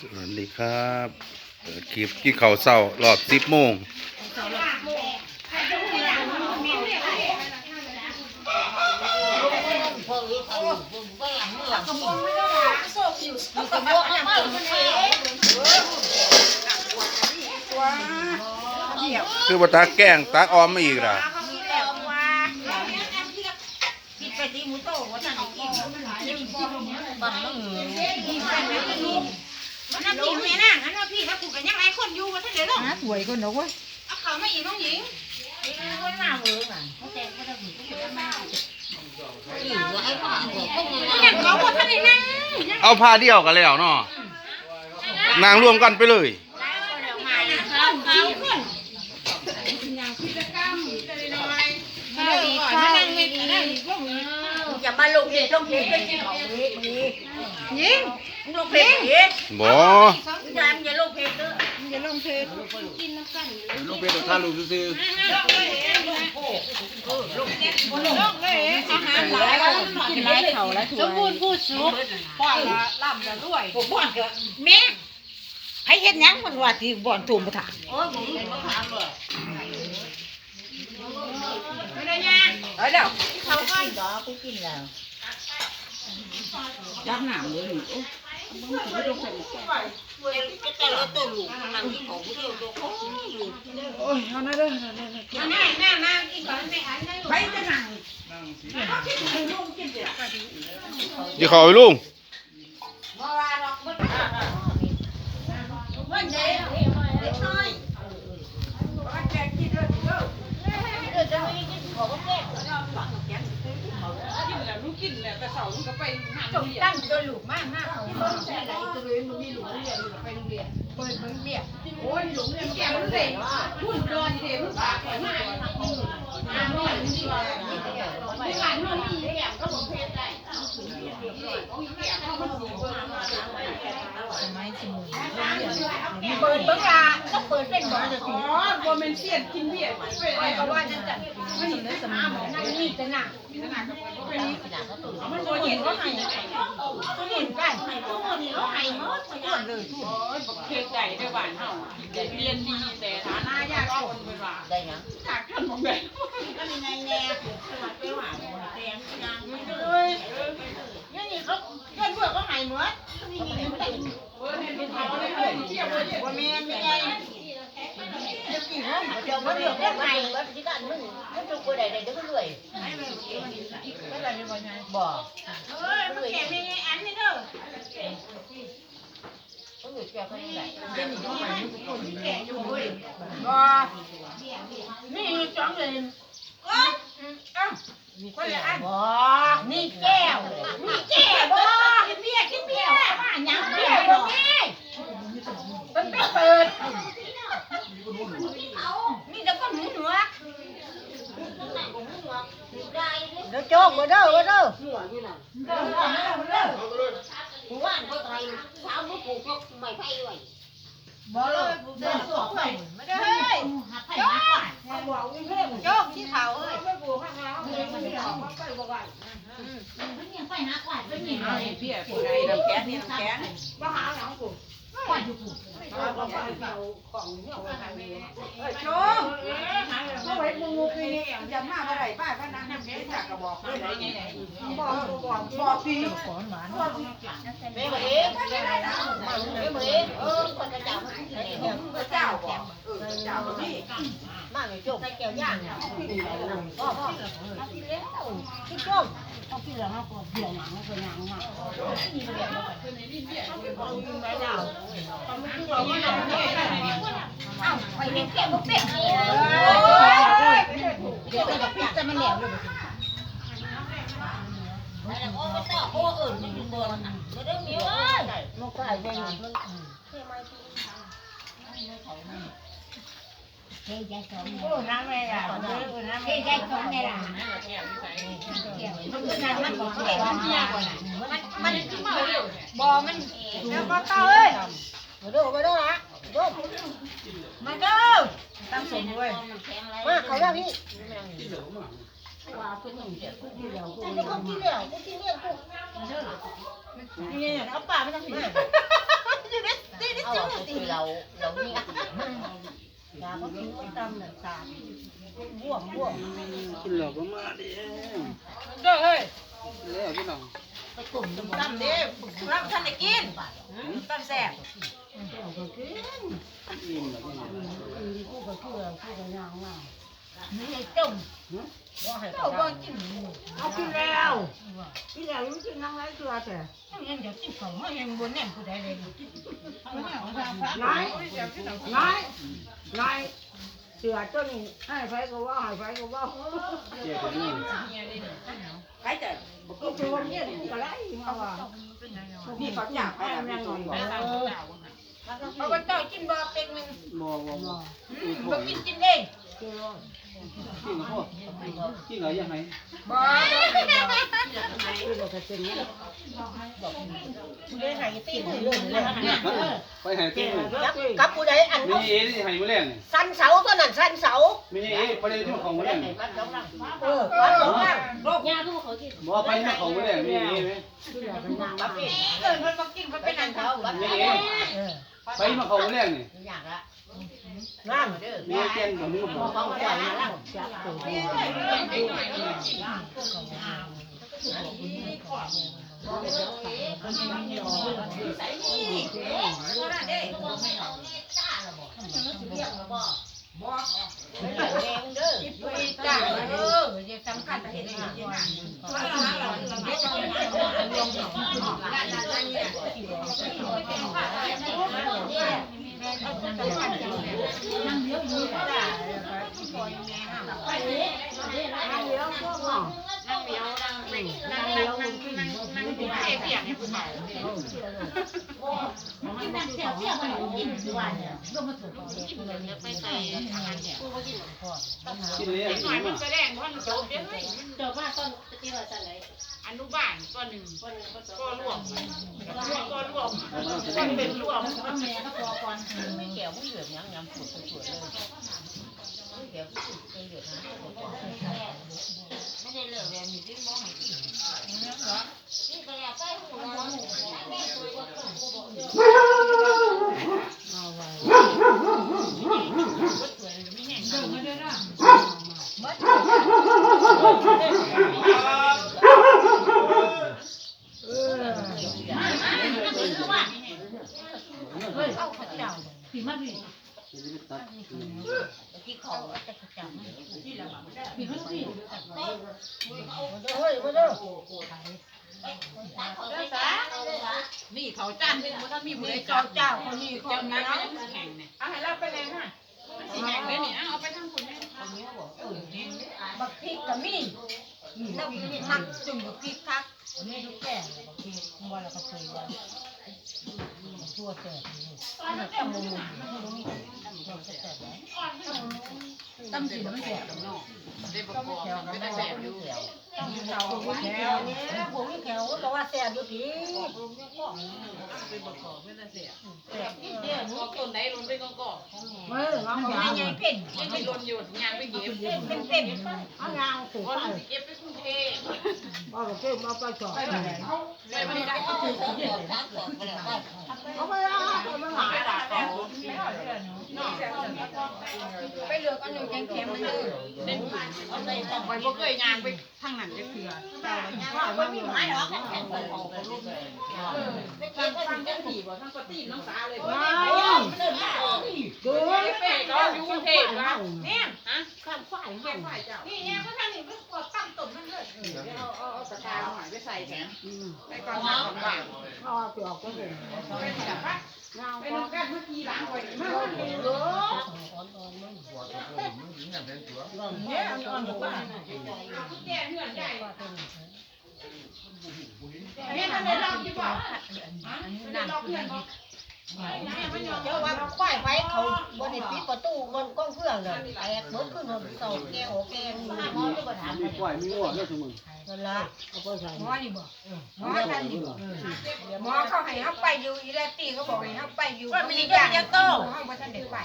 สวัสดีครับเปิดคลิปกินข้าวเช้ารอบสิบโมงคือว่าตาแกล้งตาออมมาอีกล่ะ มันน่ะพี่แม่นั่งอันว่าพี่ถ้ากูกันยังไงคนอยู่ว่าถ้าเดี๋ยวลงหาสวยก่อนนะเว้ยเอาเขามาอีกน้องหญิงคนหน้าเวอร์อะเนี่ยเขาบอกท่านได้นั่งเอาผ้าเดียวกันแล้วเนาะนางรวมกันไปเลยมาเลยเขาเขาขึ้นมาดีค่ะนั่งไม่ดีนั่งพวกนี้อย่ามาลงเพจลงเพจเป็นที่ของนี้มียิงลงเพจเอ๋บ่ยามอย่าลงเพจเด้ออย่าลงเพจลูกเพชรท่าลูกซื้ออาหารหลายแล้วกินหลายเขาหลายถั่วสมบูรณ์ผู้สุขป้อนละล่ำละรวยผมบ่อนก็แม่ให้เฮ็ดหยังมันว่าที่บ่อนทุ่มบ่ถามโอ้ยผมก็ถามเลยไม่ได้ยังเอ้ยเดี๋ยวเขาก็ดอกไปกินแล้วจับน้ำเลยนี่ก็ แต่ละตัวลูกนั่งที่ของผู้เดียวตัวเขาโอ้ยเอาหน้าเด้อมานั่งนั่งนั่กินก่อนไม่อันนั่งไปจะนั่งๆยี่เขาไปลุงบ่ว่าดอ กบ่วันเดียวเล็กน้อยเออจะมีกินของแก่จงตั้งตัวลูกมากมากที่ต้นแช่ไหนตัวเรียมันมีหลุมเรียนไปโรงเรียนเปิดเบิ่งเบี้ยโอ้ยหลุมเรียนแก่มันเด็กหุ่นดอนเด็กมันปากแข็งมากอ่าโน่นนี่ว่าไม่ผ่านโน่นนี่แก่ก็บอกเพศได้เปิดเบิ่งละก็ เปิดเป็นบ่อ๋อบ่แม่นเชียดกินเบียร์ไปไอ้ก็ว่าจะจัดไม่เห็นได้สมองนั่งนี่จะหนักมันบ่เห็นว่าให้ก็เห็นกันให้พวกนี้เขาให้หมดทุกคนเลยทุกคนเคยใจได้หวานเฮาเรียนดีแต่ฐานะยากจนเป็นว่าได้ยังจากท่านมองแบบ ก็มีไงแน่สวัสดีว่าแดงยัง เลยนี่นี่เขาเพื่อนเพื่อนก็ให้หมด เออเนี่ยเป็นเขาเลยเฮ้ยเที่ยวเลยเนี่ย บ่แม่นไม่ไงจะกี่ห้อง เดี๋ยวมันเลือกได้ไงว่าที่กันมึง มึงจะกูได้ได้เดี๋ยวก็รวยบ่เอ้ยมันแก่ไม่ไงอันนี้เด้อมึงอยู่แก่คนไหนแก่อยู่เว้ยบ่นี่สองเลยเอ้าเอ้าคนละอันบ่นี่แก้วมีแก่บ่กินเบียร์กินเบียร์ว่าหยังเบียร์บ่มีมันไปเปิดมีแต่คนหูหนวก เดี๋ยวโจ๊กมาเด้อมาเด้อเด้อเด้อเด้อกูว่านเขาไทยเช้าลูกปลูกยกไม่ไผ่ไว้บ่เลยเด้อสองเลยไม่ได้เฮ้ยหักไผ่หักกว่าโยกที่เขาเอ้ยเพี่ยผู้ใดน้ำแข็งนี่น้ำแข็งโชม เมื่อไหร่มึงงูปีนี้จะมาเมื่อไหร่ป้าก็นั่งเฮ็ดจากกระบอกเลยบอกบอกบอกปีแม่บ่เอ๋แม่บ่เอ๋เออคนจะเจ้าพระเจ้าบอกเออเจ้านี่มาไม่จบใส่แก้วย่างพ่อพ่อกินแล้วกินจมเอ้าไปเห็นแก้วบ่เป็ดนี่เดี๋ยวจะพิจารณาแล้วเลยแล้วโอ้ไม่ต้องโอ้เอิ้นมันอยู่บ่นั่นน่ะบ่ได้มีเอ้ยนกไก่ มันเท่ไหมโอ้น้ำไม่ละเฮ้ยใจของไงล่ะมันคือมันของแก่มันยากกว่าน่ะมันมันบ่มันแล้วก็เต้าเอ้ยมาดูมาดูนะดูมาด้อตั้งสมด้วยมาเขาแล้วนี่ว่าคือหนึ่งเจ็ดกูกินแล้วกูกินแล้วกูกินแล้วกูนี่เอาป่าไม่ต้องถึงเคือเราเราเนี่ย ยาก็กินตำน่ะสาบ่วงบ่วงกินเหล้าก็มาดิเด้อเฮ้ยแล้วพี่น้องไปตุ่มตำเด้รับท่านได้กินตำแซ่บอิ่มแล้วพี่น้องกูก็คือกูก็ย่างมา นี่ไอ้จุ่มว่าให้เจ้าบ่กินเอากินแล้วกินแล้วรู้กินนั่งไรตัวแต่ยังจะกินของมันยังบนแน่นกูได้เลยน้อยน้อยน้อยเสือตัวนี้ให้ไฟก็ว่าให้ไฟก็ว่าเจ๊คนนี้ใครจะก็คือว่าเนี่ยก็ได้มาว่านี่เขาจับไปแล้วยังไงไปทางเจ้าเอาก็เจ้ากินบ่เป็กนึงบ่บ่บ่บ่กินกินเอง กินกับพ่อกินกับยังไงบ่บ่กูก็จะเป็นเนี่ยกูได้ให้ตีนเลยเลยไปหายตัวเลยกับกูได้อันมีเอ๋ที่หายมาแรงนี่สันเสาตัวนั้นสันเสามีเอ๋ไปเลยที่ของมาแรงเออวัดสองนั่งบ่ไปที่ของมาแรงมีเอ๋ไหมบักเองเออมันบ่กินมันเป็นอันเขามีเอ๋เออไปมาของมาแรงนี่อยากละ นั่นมีเตียนกับมือบ่เขาใส่มาแล้วจับตัว นั่งเอออย่าสำคัญเห็นเลยว่าเราเราเราไม่ต้องรวมของร้านร้านเนี่ยนั่งเลี้ยวพวกหมอนั่งเลี้ยวนั่งนั่งนั่งนั่งนั่งนั่งนั่งดูเอเปียกเนี่ยผู้เฒ่าไม่ใส่อาหารเนี่ยกินเลยเด็กหน่อยกินมันแสดงว่ามันโจบเด้เฮ้ยเดี๋ยวมาตอนที่ว่าจะไหนอนุบาลก็หนึ่งก็รวมก็รวมก็เป็นรวมแม่ก็พอก่อนไม่เกี่ยวไม่เหลือยังยังปวดปวดเลยไม่เกี่ยวไม่เหลือนะไม่ได้เหลือแบบนี้ที่มองนี่ก็อยากใกล้หัวเอาไว้ เฮ้ยเอาข้าวเจ้าพี่มาพี่ที่เขาจะข้าวเจ้าพี่ละบ้างพี่มาพี่เฮ้ยมาเด้อ นี่เขาจานเป็นมันต้องมีผู้ใดจเจ้าอดเจ้าคนนี้คเจ้านนั้นั้นนก็ยังแข่งเนี่ยเอาให้เราไปเลยนะมันสิแข่งเลยนี่เอาไปทางคุณแม่บักพริกกับมีแล้วทักจุ่มบักพริกทักวันนี้ทุกแก่บางทีวันละก็เคยว่า ทั่วแต่มันตั้มุมมุมนี่ตั้งแต่แต่ตั้งสีมันแก่ได้ประกอบไม่ได้แบบอยู่เราผมมีแขวเนี่ยผมมีแขวก็ว่าแซ่บอยู่ทีเป็นประกอบไม่ได้เสียแซ่บเดี๋ยวนูต้นไหนลนเป็นกอกมือน้องไม่ยางใหญ่เป็นๆยังไม่ลนอยู่ยางไปเก็บเป็นเป็นเอายางถูกไปเก็บไปกรุงเทพเอาไปเก็บเอาไปจอดเลยไม่ได้ก็คือเอาไปเอาไปมาหาไม่ได้เขา ไปเหลือกอันหนึ่งแข็งแข็งมันเลยเล่นเอาไปต้อไปบ่เคยยางไปทางนั้นจะเถื่อไม่มีไม้หรอกแข็งไปเอาไปรูปเลยทางทางกันผีบ่ทางปฏิน้องสาเลยว้าวดูเป้ก็อยู่งเทพว่าเนี่ยฮะข้ามฝ่ายเก็บฝ่ายเจ้านี่เนี่ยก็ทางนี้มันกดตั้งตุ่มนั่นเลยเอาเอาเอาตะกร้าหน่อยไปใส่แขนไปก่อนมาก่อนว่างพ่อเกี่ยวกับเรื่องไปจับปะ ไปนอนกันเมื่อกี้ล้างไว้มาเออเนี่ยอันนี้ว่าแก่เหือนใหญ่เนี่ยมันได้ลองกี่บ่มันได้ลองเหือนบ่ เจ้าว่าฝ่ายไว้เขาบนปิดประตูบนกล้องเพื่อนเลยแตกเบิดขึ้นหมดเสาแก้วแก้วมอไม่ประทานมีกล้วยมีงัวเด้อซุมื้อนั่นละเอาไปใส่หมอนี่บ่หมอท่านนี่บ่หมอเขาให้เขาไปอยู่อีแลตีเขาบอกให้เขาไปอยู่มีอย่างโตเขาบ่ทันได้ไป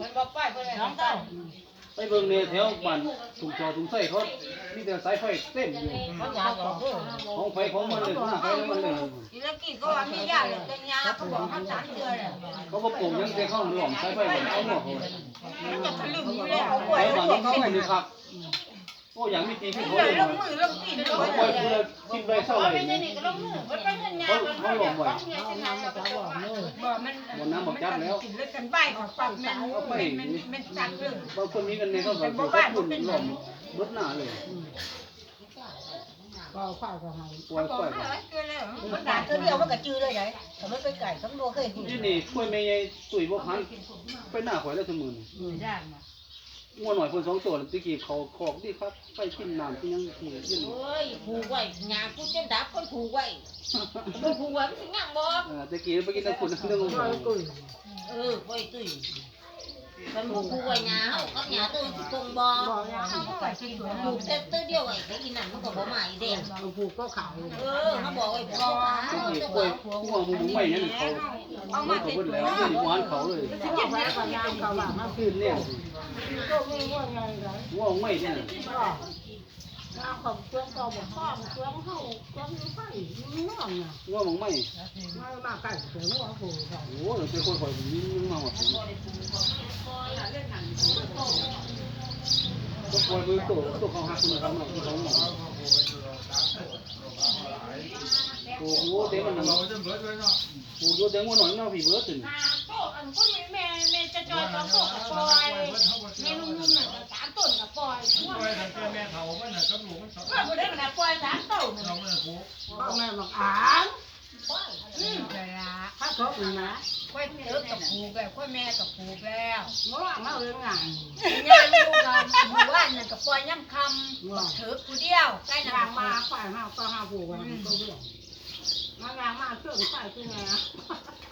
มันบ่ป้ายเพิ่นน้องเต้า ไปเบิ่งในแถวบ้านถุงจอถุงไส้เขามีแต่สายไฟเต็มอยู่เขาอยากเอาเด้อของไฟของมันเลยหน้าไฟมันเลยทีละกี่ก็ว่ามีญาติเป็นยาเขาบอกเขาสามเดือนเลยเขาก็ปลูกยังแต่เขาหล่อมสายไฟมันเอาหมดเลยมันจะทะลึ่งอยู่แล้วเขาป่วไฟยบ้านเขานี้เขาป่วยไม่มีครับโอ้อย่างมีตีที่เขาเลเลยยลงมือลงตีนเลเขายปล่อยคือทิ้งไว้เท่า ไหร่ไม่ใช่เนี่ยนี่ก็ลงมือมันไปเงินยาเขามันเขาหล่อมไว้เอาน้ำมาจะบอกเลยบ่มันกินเลือดกันใบของปากมันมันมันจัดเรื่องบางคนมีกันในเขาแบบเขาปุ่นหล่อมรถหน้าเลยก็เอาข้าวก็ให้ปล่อยบอกปล่อยเลยมันด่าตัวเดียวมันก็จื้อเลยไงแต่มันไปไก่ทั้งโลเคยกินที่นี่กล้วยแม่ใหญ่ตุ๋ยบ่พันไปหน้าข่อยแล้วสมืออืม งัวหน่อยคนสองตัวตะกี้เขาคอกดีครับไปกินน้ำที่ยังที่ยืนโอ้ยผูกไว้ยากูเจ็บดับคนผูกไว้บ่ผูกไว้มันสิยังบ่เออตะกี้ไปกินน้ำขุ่นเรื่องของก็เขากุ้ยเออไว้ตุ้ย มันผูกไว้ยาเฮากับยาตัวสิคงบ่บอกนะเขาก็ไก่กินตัวผูกแต่ตัวเดียวไว้แต่อีนั่นมันก็บ่มาอีเด้เอาผูกก็ขายเออเขาบอกไว้ผูกเขาตะกี้กล้วยงัวหมูไม่นั่นเขาเอาเขามาเขาติดเบิ่นแล้วเขาอยู่หวานเขาเลยที่เก็บไว้ก็ยามเขาว่ามาคืนเนี่ยก็ไม่ว่าไงเลยงัวไม่เนี่ย น้าของเครื่องก็บอกข้อเครื่องเขาเครื่องไฟมันนอนน่ะงัวมองไม่มามาไก่เสือหัวผูกเขาโอ้โหเป็นคนคอยยิงมาหมดก็คอยมือโตโตเขาหักคุณธรรมเนาะที่เขาหมอยโอ้โหเด็กมันโอ้โหเด็กมันหน่อยเนาะพี่เบิร์ดถึงโตอันคนแม่แม่จะจอยกับโตกับปอย ค่อยเติบกับผูกแล้วค่อยแม่กับผูกแล้วเมื่อวานมาเรื่องงานงานลูกกันหมู่บ้านน่ะกับปอยย่ำคำถือกูเดียวใกล้ไอ้หนันางงมาฝ่ายมาก็หาผูกกันก็เรื่องมานางมาเครื่องฝ่ายคือไง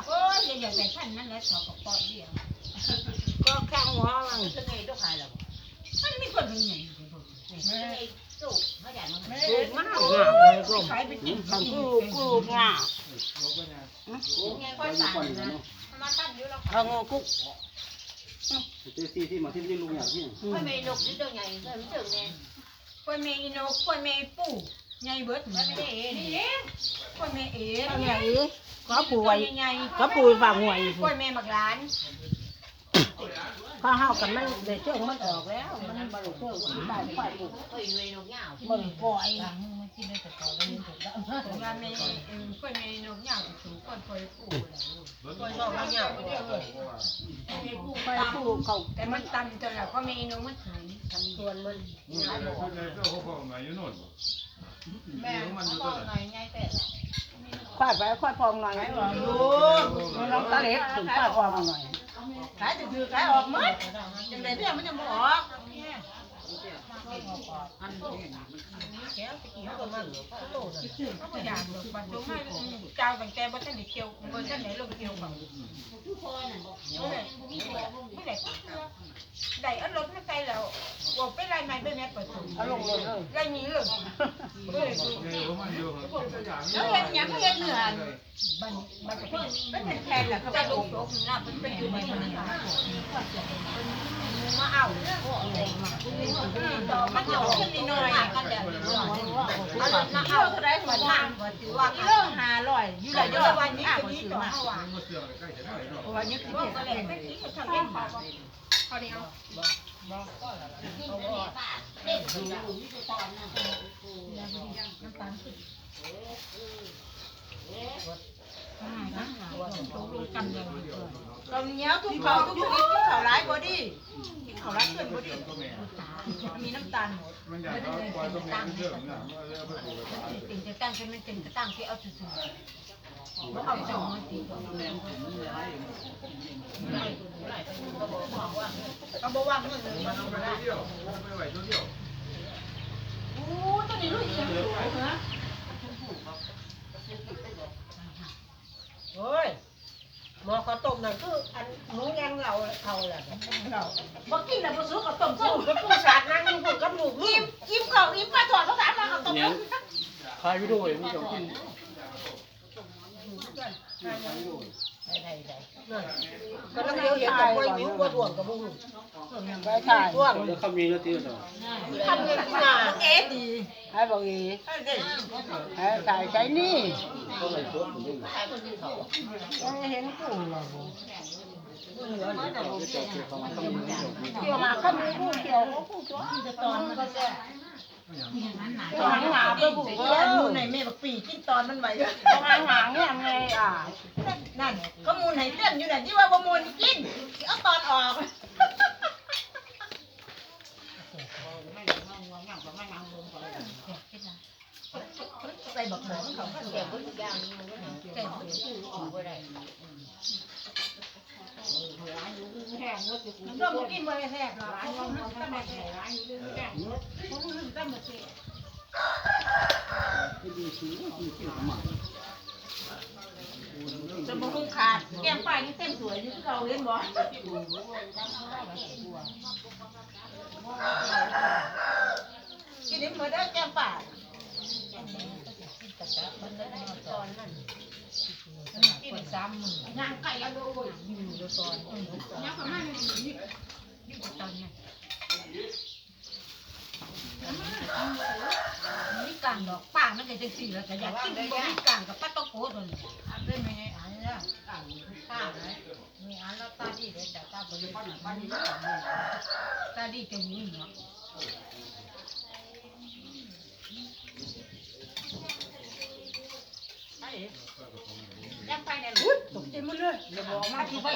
โอ้ยอย่าใส่ท่านนั่นแหละสอกับปอยเดียวก็แข้งหัวมันคือไงต้องขายแล้วมันมีคนเป็นไงไอ้โตเขาอยากมันผูกมันหางเลยก็ขายไปกินทำกูกูงาไงไปค่อยอยู่สั่นก่อนนะเนาะมาตั้งอยู่แล้วเอางูกุ๊กเจ้าที่ที่มาที่นี่ลุงอยากที่ค่อยไม่นกนี่ตัวใหญ่เพิ่มถึงไงคนเมย์นกคนเมย์ปู่ใหญ่เบิดไม่ได้เองนี่เองคนเมย์เอ๋เอาไงก็ปูไว้ใหญ่ก็ปูฝากหวยคนเมย์บักหลาน ข้าห้ากันมันเดี๋ยวเชื่อมันออกแล้ว มันบริเชื่อมันได้ฝ่ายปูค่อยเลยนกยาวบริปล่อยงานเมย์คนเมย์นกยาวสูงคนคอยปู่คนชอบนกยาวไฟปูเขาแต่มันตันจนแล้วก็เมย์นกมันถึงส่วนมันเขาใจเจ้าเขาบอกมาอยู่โน่นบ่แม่ขาบอกหน่อยไงแต่ควายไปควายพองหน่อยดูกน้องตาเล็กถึงควายพองหน่อย ขายจะคือขายออกมั้ยจังไรเพื่อนมันจะบอก ออกแก้วตะกี้เขาก็มาเขาโตเลยเขาก็อยากเลยบรรจุมาเจ้าตั้งแต่บ่ทันได้เกี่ยวบ่ทันได้ลงเกี่ยวเขาทุกคนน่ะบไม่ได้ไม่ได้ได้เอารถมาใส่แล้วบอกไปไล่ไม้ไปแม่เปิดถุงเอาลงเลยยไล่นีเลยไงเขามันอยู่ครับแล้วเห็นยังเห็นเหนือบันบันเพิ่นเป็นแทนแหละเขาจะลงโลกหน้าเป็นเป็นอยู่ในมันมาเอามันจะขึ้นนิดหน่อยกันแบบเอารถมาเอาเท่าไรเหมือนทางก็ถือว่ากิโลห้าร้อยอยู่ไหนเยอะวันนี้คือนี้ต่อห้าวันมาเสื่อมใกล้จะได้เนาวันนี้คือว่าอะไรไม่คิดจะทำเองเขาเขาเดียวกินแต่แม่ป้าเด็กดูนี่จะ ตอนนี้ทุกเขาทุกชนิดที่เขาร้ายบอดี้ที่เขาร้ายเกินบอดี้มีน้ำตาลหมดมันอยากเอาปล่อยก็แม่เรื่องนะมันเอาไปปลูกไปขายติ่งจะตั้งเป็นมันติ่งจะตั้งที่เอาซื่อๆว่าเอาสองมันติก็บอกว่าเงินมันเอาไปเที่ยวไปไหวเที่ยวโอ้ตัวนี้รู้ยังสวยเห รอโอ้ยหมอข้าวต้มนั่นคืออันหนูยังเราเขาแหละเราบ่กินแล้วบ่ซื้อข้าวต้มสู้กับผู้สาดนั่งอยู่กับลูกลูอิ่กมอิ่มเขาอิ่มมาถอดภาษามาเขาตบเนี่ยถ่ายวิดีโอมีเจ้าที่ ก็ต้องเลี้ยวเห็นกับกล้วยวิวกล้วยถ่วงกับบุ้งไปถ่ายถ่วงแล้วคำนี้แล้วตีเนาะทำเงินหนาเอ๊ะดีให้บอกอีให้ถ่ายใช้นี่ก็เลยโพสต์อยู่ยังเห็นกูเลยเกี่ยวมาข้ามมือผู้เกี่ยวผู้จ้วตอนมันก็แซ่ หางหางก็บุกเออในแม่บักปีกินตอนมันไหวหางหางเนี่ยไงอะนั่นก็มูลให้เต้นอยู่น่ะที่ว่าบ่มูลกินเอาตอนออกใส่บักหมอนเขาแก่บนย่างแก่บนชื่อออกบ่ได้ เราบ่กินบ่ได้แซ่บหรอกร้านเราตั้งแต่ร้านอยู่ด้วยกันผมรู้ตั้งแต่เสียจะบ่คงขาดแก้มป้านี่เต็มสวยอยู่คือเราเห็นบ่กินได้หมดแล้แก้มป้ายกิน ซ้ำมือย่างไก่อะโดยอยู่ตัวตอนย่างประมาณนี้ตอนนี้มีกันดอกป้ามันก็จะสี่แล้วก็อยากกินบ่มีกันกับป้าต้องโคตรเลยเป็นไงอันนี้กันป้าเลยมีอันแล้วตาดีเลยแต่ตาบ่ได้ป้าดีตาดีจะหูเนาะย่างไปเนี่ยลูกตกใจหมดเลยอย่าบอกมาที่ไป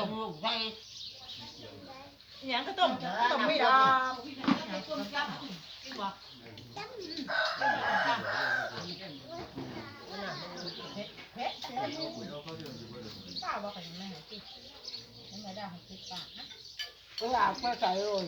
อย่างก็ต้องต้องไม่ดอกป้าบอกกันแม่ให้กินไม่ได้ให้กินป้านะเวลาเพื่อใส่โอ้ย